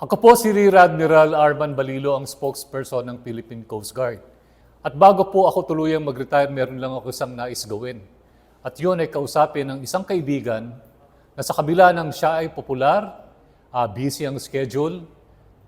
Ako po si Rear Admiral Arman Balilo, ang spokesperson ng Philippine Coast Guard. At bago po ako tuluyang mag-retire, meron lang ako isang nais gawin. At yun ay kausapin ng isang kaibigan na sa kabila ng siya ay popular, ah, busy ang schedule,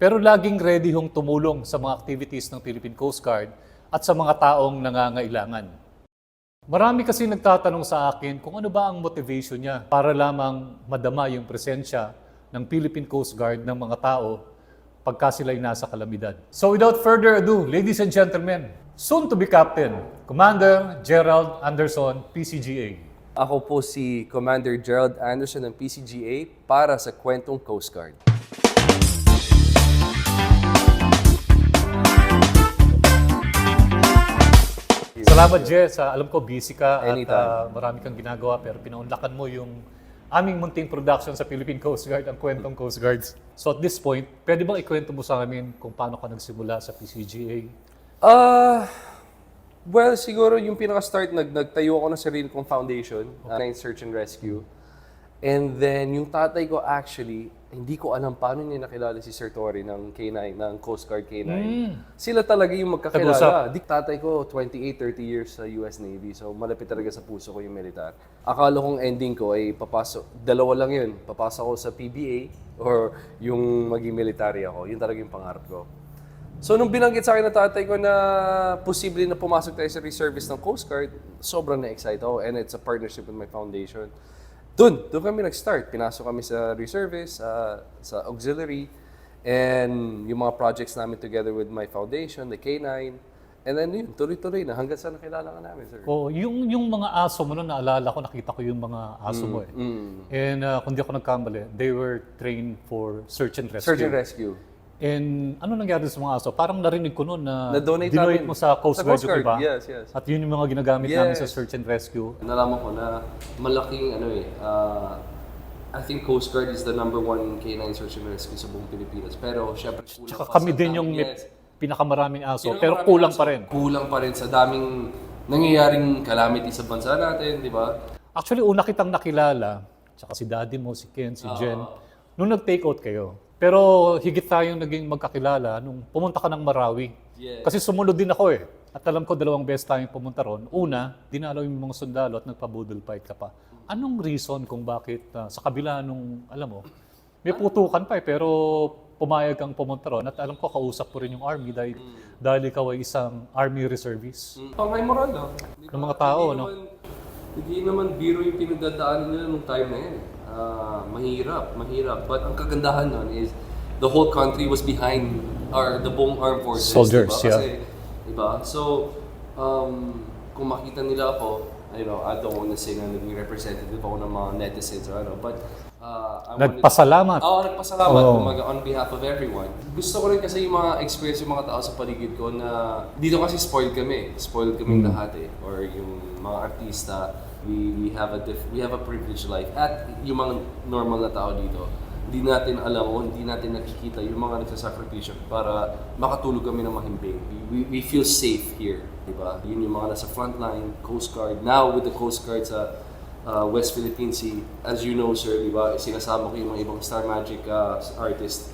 pero laging ready hong tumulong sa mga activities ng Philippine Coast Guard at sa mga taong nangangailangan. Marami kasi nagtatanong sa akin kung ano ba ang motivation niya para lamang madama yung presensya ng Philippine Coast Guard ng mga tao pagka sila'y nasa kalamidad. So without further ado, ladies and gentlemen, soon to be Captain, Commander Gerald Anderson, PCGA. Ako po si Commander Gerald Anderson ng PCGA para sa Kwentong Coast Guard. Salamat, Jess. Ah, alam ko busy ka at ah, marami kang ginagawa pero pinaunlakan mo yung aming munting production sa Philippine Coast Guard, ang kwentong Coast Guards. So at this point, pwede bang ikwento mo sa amin kung paano ka nagsimula sa PCGA? Ah, well, siguro yung pinaka-start, nag nagtayo ako ng sarili kong foundation, uh, Nine Search and Rescue. And then, yung tatay ko actually, hindi ko alam paano niya nakilala si Sir Tori ng K9, ng Coast Guard K9. Sila talaga yung magkakilala. Di tatay ko, 28, 30 years sa US Navy. So, malapit talaga sa puso ko yung militar. Akala kong ending ko ay papasok, dalawa lang yun. Papasok ako sa PBA or yung maging military ako. Yun talaga yung pangarap ko. So, nung binanggit sa akin ng tatay ko na posible na pumasok tayo sa reservice ng Coast Guard, sobrang na-excite ako. And it's a partnership with my foundation. Doon, doon kami nag-start. Pinasok kami sa reservice, ah, sa auxiliary, and yung mga projects namin together with my foundation, the K9. And then yun, tuloy-tuloy na hanggang sa nakilala ka namin, sir. O yung, yung mga aso mo na naalala ko, nakita ko yung mga aso mo eh. And uh, kung di ako nagkamali, they were trained for search and rescue. Search and rescue. And ano nangyari sa mga aso? Parang narinig ko noon na Na-donate dinonate namin. mo sa Coast Sa Guard, Coast Guard, iba. yes, yes. At yun yung mga ginagamit namin sa Yes. search and rescue. Nalaman ko na malaking ano eh, ah, I think Coast Guard is the number one K9 search and rescue sa buong Pilipinas. Pero syempre kulang Tsaka pa kami sa din dami- yung may Yes. pinakamaraming aso, pero maraming kulang aso. pa rin. Kulang pa rin sa daming nangyayaring calamity sa bansa natin, di ba? Actually, una kitang nakilala, tsaka si daddy mo, si Ken, si Jen, nung nag-take out kayo. Pero higit tayong naging magkakilala nung pumunta ka ng Marawi. Yes. Kasi sumunod din ako eh. At alam ko dalawang beses tayong pumunta ron. Una, dinalaw yung mga sundalo at nagpa-budol fight ka pa. Anong reason kung bakit ah, sa kabila nung, alam mo, may putukan pa eh, pero pumayag kang pumunta ron. At alam ko, kausap po rin yung army dahil, dahil ikaw ay isang army reservist. Pangay moral lang. Di Ng mga tao, no? Hindi naman biro yung pinagdadaanan nila nung time na yan. Ah, mahirap, mahirap. But ang kagandahan nun is the whole country was behind our the buong armed forces. Soldiers, diba? yeah. Kasi, diba? So, um, kung makita nila ako, you know, I don't want to say na naging representative ako ng mga netizens or ano, but uh, I Nagpasalamat. Oo, nagpasalamat Oo. kumaga on behalf of everyone. Gusto ko rin kasi yung mga experience yung mga tao sa paligid ko na dito kasi spoiled kami. Spoiled kami lahat eh. Or yung mga artista, we, we have a diff- we have a privileged life. At yung mga normal na tao dito, hindi natin alam o hindi natin nakikita yung mga nagsasakripisyo para makatulog kami ng mahimbing. We, we, we feel safe here, di ba? Yun yung mga nasa frontline, Coast Guard. Now with the Coast Guard sa uh, West Philippine Sea. As you know, sir, di ba, sinasama ko yung mga ibang Star Magic uh, artist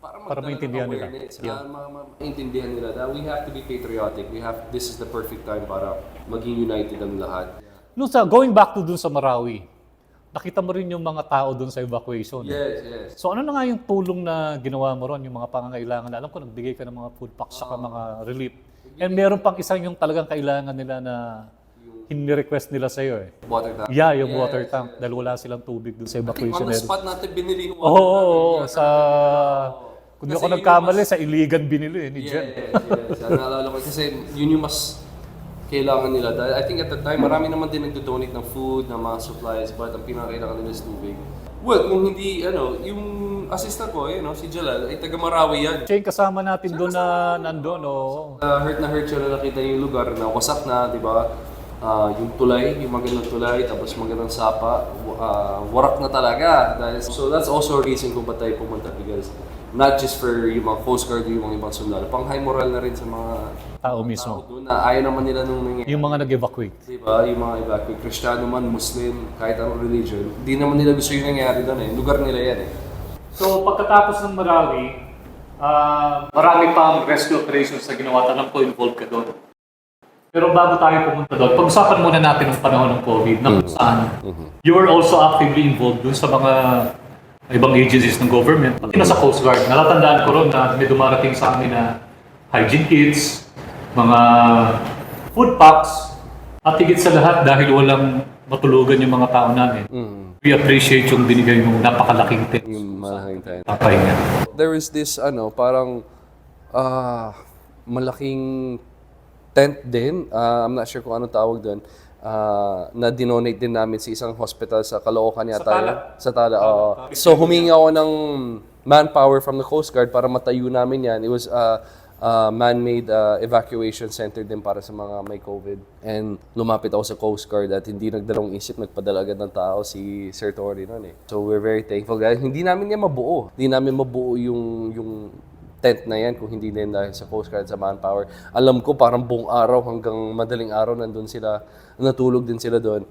para, Para maintindihan nila. Yeah. na ma- ma- maintindihan nila that we have to be patriotic. We have, this is the perfect time para maging united ang lahat. Nung sa, going back to dun sa Marawi, nakita mo rin yung mga tao dun sa evacuation. eh. Yes, yes. So ano na nga yung tulong na ginawa mo ron, yung mga pangangailangan? Alam ko nagbigay ka ng mga food packs saka mga relief. And meron pang isang yung talagang kailangan nila na hini-request nila sa'yo eh. Water tank. Yeah, yung Yes, water tank dahil wala silang tubig dun sa I think evacuation on the area. spot natin binili yung Oo, water oo, tank. oo, Yeah, sa... Kung di Kasi ako yun yung nagkamali, mas- sa Iligan binili eh, ni Yes, Jen. yes. Yan, naalala ko. Kasi yun yung mas kailangan nila. Dahil I think at the time, marami naman din nagdo-donate ng food, ng mga supplies, but ang pinakailangan nila is tubig. Well, kung hindi, ano, yung assistant ko, you know, si Jalal, ay taga Marawi yan. Siya yung kasama natin doon na nandun, oo. Uh, hurt na hurt siya na nakita yung lugar na wasak na, di ba? Ah, yung tulay, yung magandang tulay, tapos magandang sapa, ah, warak na talaga. Dahil, so that's also a reason kung ba't tayo pumunta because not just for yung mga Coast Guard, yung mga ibang sundalo, pang high moral na rin sa mga Tao tao mismo. doon na ayaw naman nila nung nangyayari. Yung mga nag-evacuate. Di ba? Yung mga evacuate, Kristiyano man, Muslim, kahit anong religion, di naman nila gusto yung nangyari doon eh. Lugar nila yan eh. So pagkatapos ng Marawi, ah, marami pang rescue operations na ginawa. Alam ko involved ka doon. Pero bago tayo pumunta doon, pag-usapan muna natin ang panahon ng COVID na kung saan you were also actively involved doon sa mga ibang agencies ng government, pati na sa Coast Guard. Natatandaan ko ron na may dumarating sa amin na hygiene kits, mga food packs, at higit sa lahat dahil walang matulugan yung mga tao namin. Mm. We appreciate yung binigay mong napakalaking tips Yung malaking tayo. There is this, ano, parang ah malaking tent din. Ah, I'm not sure kung anong tawag doon. Ah, na dinonate din namin sa isang hospital sa Caloocan yata. Tala. yun. Sa Tala, oo. So humingi ako ng manpower from the Coast Guard para matayo namin yan. It was a man-made ah, evacuation center din para sa mga may COVID. And lumapit ako sa Coast Guard at hindi nagdalawang isip, nagpadala agad ng tao si Sir Tori noon eh. So we're very thankful guys. Hindi namin yan mabuo. Hindi namin mabuo yung yung tent na yan kung hindi din dahil sa Coast Guard sa manpower. Alam ko parang buong araw hanggang madaling araw nandun sila, natulog din sila doon.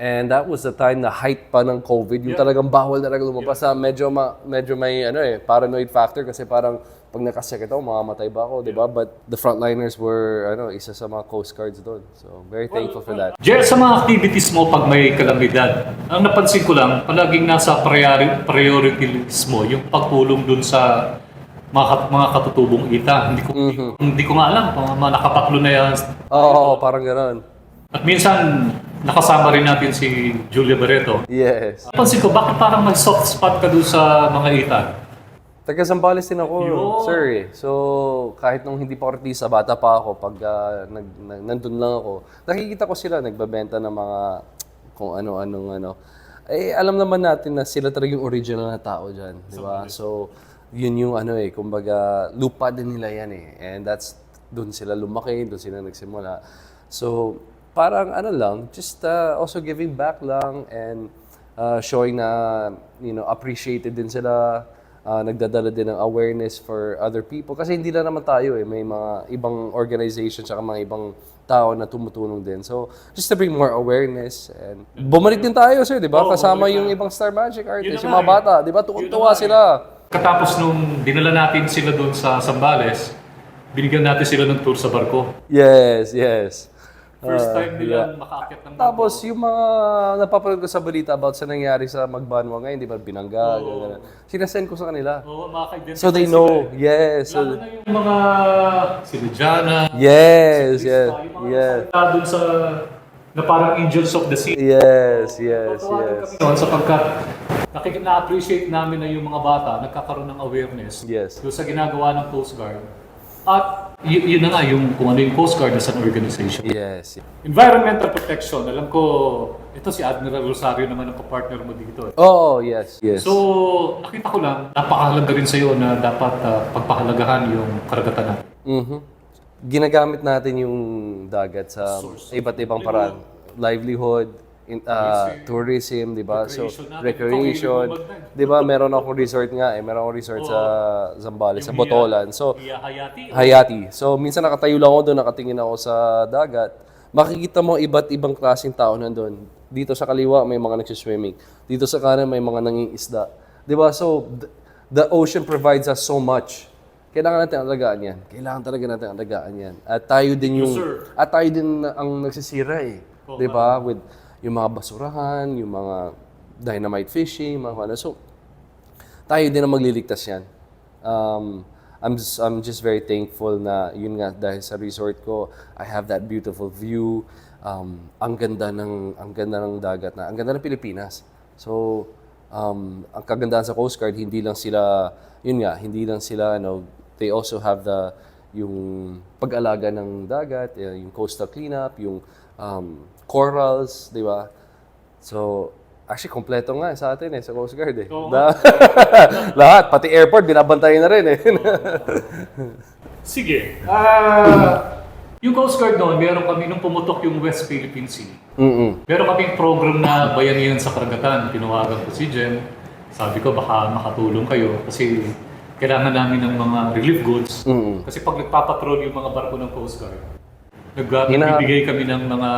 And that was the time na height pa ng COVID, yung talagang bawal talaga lumabas. sa Medyo, ma, medyo may ano eh, paranoid factor kasi parang pag nakasakit ako, mamamatay ba ako, di ba? But the frontliners were ano, isa sa mga Coast Guards doon. So, very thankful for that. Jer, sa mga activities mo pag may kalamidad, ang napansin ko lang, palaging nasa priori- priority list mo yung pagtulong dun sa mga, kat- mga katutubong ita. Hindi ko, hindi ko nga alam kung mga nakapatlo na yan. Oo, parang gano'n. At minsan, nakasama rin natin si Julia Barreto. Yes. Napansin ko, bakit parang may soft spot ka dun sa mga ita? Taga Zambales din ako, Yun. sir eh. So, kahit nung hindi pa artista, bata pa ako, pag ah, nag, nag- nandun lang ako, nakikita ko sila nagbabenta ng mga kung ano-anong ano. Eh, alam naman natin na sila talaga yung original na tao dyan, di ba? So, yun yung ano eh, kumbaga, lupa din nila yan eh. And that's, doon sila lumaki, doon sila nagsimula. So, parang ano lang, just uh, also giving back lang and uh, showing na, you know, appreciated din sila, uh, nagdadala din ng awareness for other people. Kasi hindi lang naman tayo eh, may mga ibang organizations at mga ibang tao na tumutulong din. So, just to bring more awareness and bumalik din tayo, sir, di ba? Kasama yung ibang Star Magic artists, Yun yung na mga nga bata, di ba? Tuwan-tuwa sila. Katapos nung dinala natin sila doon sa Sambales, binigyan natin sila ng tour sa barko. Yes, yes. First Ah, time nila makaakyat ng barko. Tapos yung mga napapanood ko sa balita about sa nangyari sa Magbanwa ngayon, di ba, binangga, gano'n. Sinasend ko sa kanila. Oo, makaka-identify So they sila know, eh. yes. Lalo So, na yung mga sila Jana, yes, yes, yung mga yes. salita dun sa na parang angels of the sea. Yes, yes, Tawagan yes. kami noon sapagkat nakik- na-appreciate namin na yung mga bata nagkakaroon ng awareness Yes. doon sa ginagawa ng Coast Guard. At y- yun na nga yung kung ano yung Coast Guard as an organization. Yes. Environmental protection, alam ko, ito si Admiral Rosario naman ang kapartner mo dito. eh. Oh, yes, yes. So, nakita ko lang, napakahalaga rin sa'yo na dapat ah, pagpahalagahan yung karagatan natin. Mhm. Ginagamit natin yung dagat sa iba't ibang paraan. Livelihood, in, uh, tourism, di ba? So, Recreation Di ba, meron akong resort nga eh. Meron akong resort sa Zambales, sa Botolan. So, Hayati. Hayati. So, minsan nakatayo lang ako doon, nakatingin ako sa dagat. Makikita mo iba't ibang klaseng tao nandun. Dito sa kaliwa, may mga nagsiswimming. Dito sa kanan, may mga nangingisda. Di ba? So, th- the ocean provides us so much. Kailangan natin alagaan yan. Kailangan talaga natin alagaan yan. At tayo din yung... sir. At tayo din ang nagsisira eh. Di ba? With yung mga basurahan, yung mga dynamite fishing, mga ano. So, tayo din ang magliligtas yan. Um, I'm just, I'm just very thankful na yun nga dahil sa resort ko, I have that beautiful view. Um, ang ganda ng ang ganda ng dagat na, ang ganda ng Pilipinas. So, um, ang kagandahan sa Coast Guard, hindi lang sila, yun nga, hindi lang sila, ano, they also have the, yung pag-alaga ng dagat, eh, yung coastal cleanup, yung um, corals, di ba? So, actually, kompleto nga sa atin eh, sa Coast Guard eh. Na- Lahat, pati airport, binabantayan na rin eh. Sige. Ah, yung Coast Guard noon, meron kami, nung pumutok yung West Philippine Sea, Mm-mm. meron kaming program na bayanihan sa karagatan. Tinawagan ko si Jem. Sabi ko, baka makatulong kayo kasi kailangan namin ng mga relief goods. Mm-mm. Kasi pag nagpapatrol yung mga barko ng Coast Guard, nagbibigay kami ng mga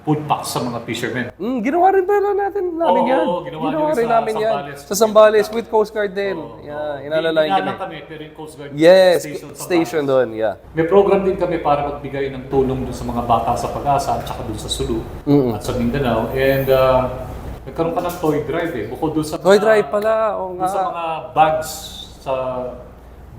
food packs sa mga fishermen. Mm, ginawa rin pala natin namin Oo, yan. oo, ginawa niyo rin sa namin yan. Sa Sambales with Coast Guard din. yeah, inalalayan Hindi kami. kami, pero yung Coast Guard Yes, station, station doon, yeah. May program din kami para magbigay ng tulong dun sa mga bata sa pag-asa at saka dun sa Sulu at sa Mindanao. And uh, nagkaroon ka ng toy drive eh. Bukod dun sa Toy mga- drive pala, oo dun sa nga. mga bags sa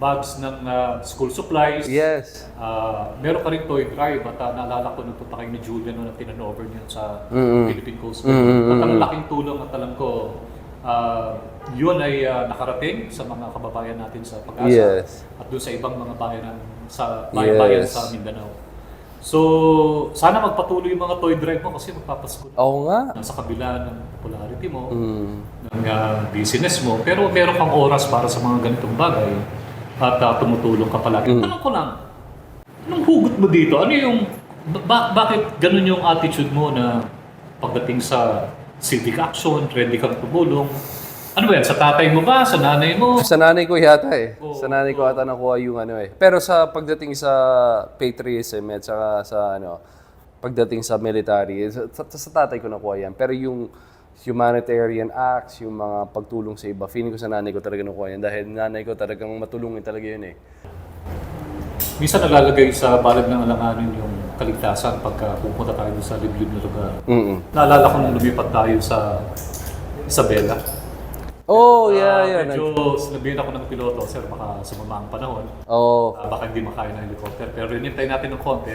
bags ng uh, school supplies. Yes. Ah, meron ka rin toy drive at uh, naalala ko nung punta kayo ni Julia noon na tinanover niyo sa Mm-mm. Philippine Coast Guard. Mm-mm. At ang laking tulong at alam ko, ah, yun ay ah, nakarating sa mga kababayan natin sa pag-asa Yes. at doon sa ibang mga bayan sa bayan-bayan Yes. sa Mindanao. So, sana magpatuloy yung mga toy drive mo kasi magpapasko Oo nga. sa kabila ng popularity mo, Mm. ng ah, business mo, pero meron kang oras para sa mga ganitong bagay at ah, tumutulong ka palagi. Mm. Tanong ko lang, anong hugot mo dito? Ano yung, ba- bakit ganun yung attitude mo na pagdating sa civic action, ready kang tumulong? Ano ba yan? Sa tatay mo ba? Sa nanay mo? Sa nanay ko yata eh. Oo, sa nanay ko ata nakuha yung ano eh. Pero sa pagdating sa patriotism at saka sa ano, pagdating sa military, sa, sa, sa tatay ko nakuha yan. Pero yung humanitarian acts, yung mga pagtulong sa iba, feeling ko sa nanay ko talaga nakuha yan. Dahil nanay ko talagang matulungin talaga yun eh. Minsan nalalagay sa balad ng alanganin yung kaligtasan pagka pupunta tayo sa liblib na lugar. Mm Naalala ko nung lumipat tayo sa Isabela. Oh, yeah, Ah, yeah. Medyo sinabihin ako ng piloto, sir, baka sumama ang panahon. Oh, Ah, baka hindi makaya ng helicopter. Pero hinintay natin ng konti.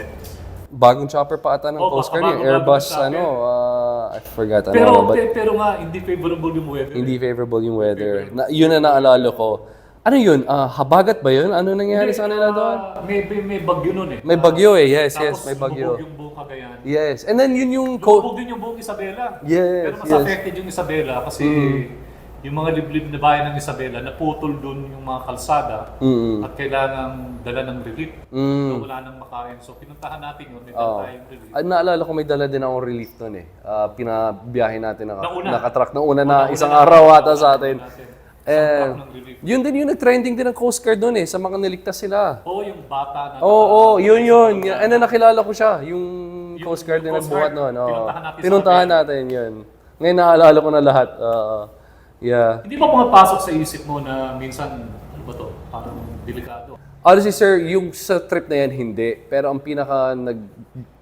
bagong chopper pa ata ng Oh, Coast baka Guard, bago-bago Airbus, ano, uh, I forgot, ano, Pero, but pe- pero nga, hindi favorable yung weather. hindi favorable yung weather. Na, yun na naalala ko. Ano yun? Ah, habagat ba yun? Ano nangyari sa kanila doon? Ah, may, may, may bagyo nun eh. May bagyo eh, yes, Tapos yes, may bagyo. lumubog yung buong Cagayan. Yes, and then yun yung co- Lumubog din yung buong Isabela. Yes, Pero mas yes. Mm. affected yung Isabela kasi yung mga liblib na bayan ng Isabela, naputol dun yung mga kalsada Mm. at kailangan dala ng relief. Mm. So, wala nang makain. So pinuntahan natin yun, may Oo. dala tayong relief. Ah, naalala ko may dala din akong relief nun eh. Ah, pinabiyahe natin naka, Nauna. nakatrack na una na isang araw ata sa atin. natin. Eh, ng relief. yun din yung nag-trending din ng Coast Guard nun eh, sa mga niligtas sila. Oo, yung bata na... Oo, oh, yun yun. And then nakilala ko siya, yung Coast Guard Coast nagbuhat Guard, nun. oo. pinuntahan natin sa Pinuntahan natin yun. Ngayon naalala ko na lahat. Oo. Yeah. Hindi ba pumapasok sa isip mo na minsan, ano ba to, parang delikado? Honestly, sir, yung sa trip na yan, hindi. Pero ang pinaka nag,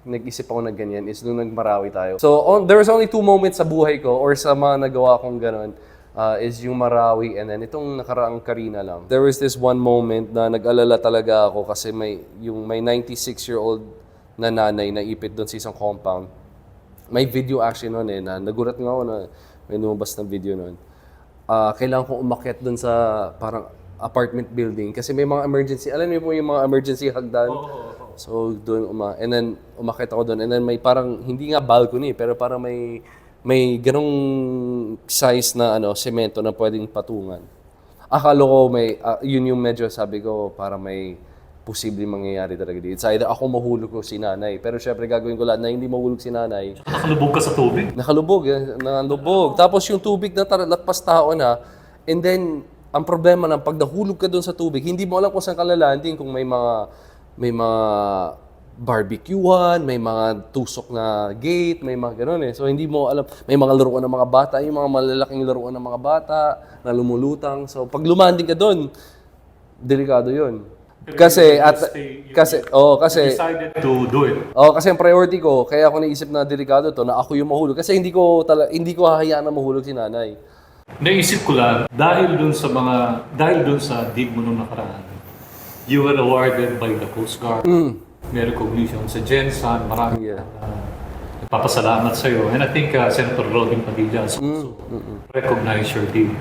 nag-isip ako na ganyan is nung nagmarawi tayo. So, on, there was only two moments sa buhay ko or sa mga nagawa kong ganon uh, is yung marawi and then itong nakaraang Karina lang. There was this one moment na nag-alala talaga ako kasi may, yung may 96-year-old na nanay na ipit doon sa isang compound. May video action noon eh, na nagulat nga ako na may lumabas na video noon. Ah, kailangan kong umakyat doon sa parang apartment building kasi may mga emergency, alam niyo po yung mga emergency hagdan. Oo, oo, oo. So doon uma and then umakyat ako doon and then may parang hindi nga balcony pero parang may may ganong size na ano semento na pwedeng patungan. Akala ko may ah, yun yung medyo sabi ko para may posibleng mangyayari talaga dito. It's either ako mahulog ko si nanay pero syempre gagawin ko lahat na hindi mahulog si nanay. Nakalubog ka sa tubig. Nakalubog, eh, nakalubog. Tapos yung tubig na tar- latpas tao na, and then, ang problema ng pag nahulog ka doon sa tubig, hindi mo alam kung saan ka lalandin, kung may mga, may mga barbecuehan, may mga tusok na gate, may mga ganun eh. So hindi mo alam, may mga laruan ng mga bata, yung mga malalaking laruan ng mga bata na lumulutang. So pag lumanding ka doon, delikado yun. Kasi, at, stay- kasi, oh, kasi, Decided to do it. Oh, kasi ang priority ko, kaya ako naisip na delikado to, na ako yung mahulog. Kasi hindi ko tala, hindi ko hahayaan na mahulog si nanay. Naisip ko lang, dahil dun sa mga, dahil dun sa dig mo nung nakaraan, you were awarded by the Coast Guard. May recognition sa Jensen, marami Yeah. uh, nagpapasalamat sa iyo. And I think uh, Senator Robin Padilla has also recognized your deed.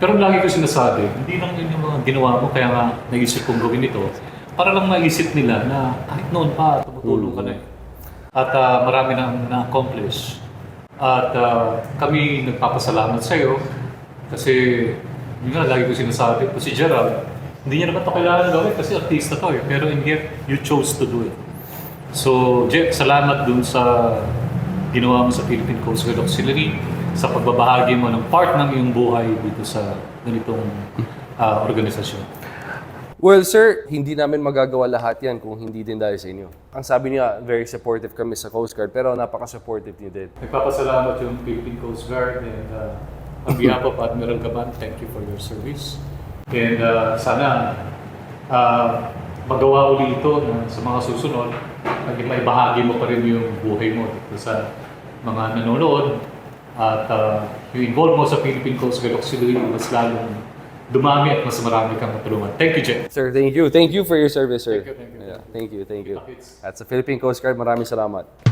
Pero lagi ko sinasabi, hindi lang yun yung mga ginawa mo, kaya nga naisip kong gawin ito, para lang maisip nila na kahit noon pa, tumutulong ka na eh. At uh, marami nang na-accomplish. At uh, kami nagpapasalamat sa iyo kasi yun nga, lagi ko sinasabi po si Gerald, hindi niya naman ito kailangan gawin kasi artista to eh. Pero in here, you chose to do it. So, Je, salamat dun sa ginawa mo sa Philippine Coast Guard Auxiliary, sa pagbabahagi mo ng part ng iyong buhay dito sa ganitong ah, organisasyon. Well, sir, hindi namin magagawa lahat yan kung hindi din dahil sa inyo. Ang sabi niya, very supportive kami sa Coast Guard, pero napaka-supportive niyo din. Nagpapasalamat yung Philippine Coast Guard and uh, on behalf of Admiral Gaban, thank you for your service. And uh, sana uh, magawa uli ito na sa mga susunod, naging may bahagi mo pa rin yung buhay mo dito sa mga nanonood at uh, yung involve mo sa Philippine Coast Guard Auxiliary mas lalong dumami at mas marami kang matulungan. Thank you, Jen. Sir, thank you. Thank you for your service, sir. Thank you, thank you. Yeah, thank you, thank you. At sa Philippine Coast Guard, maraming salamat.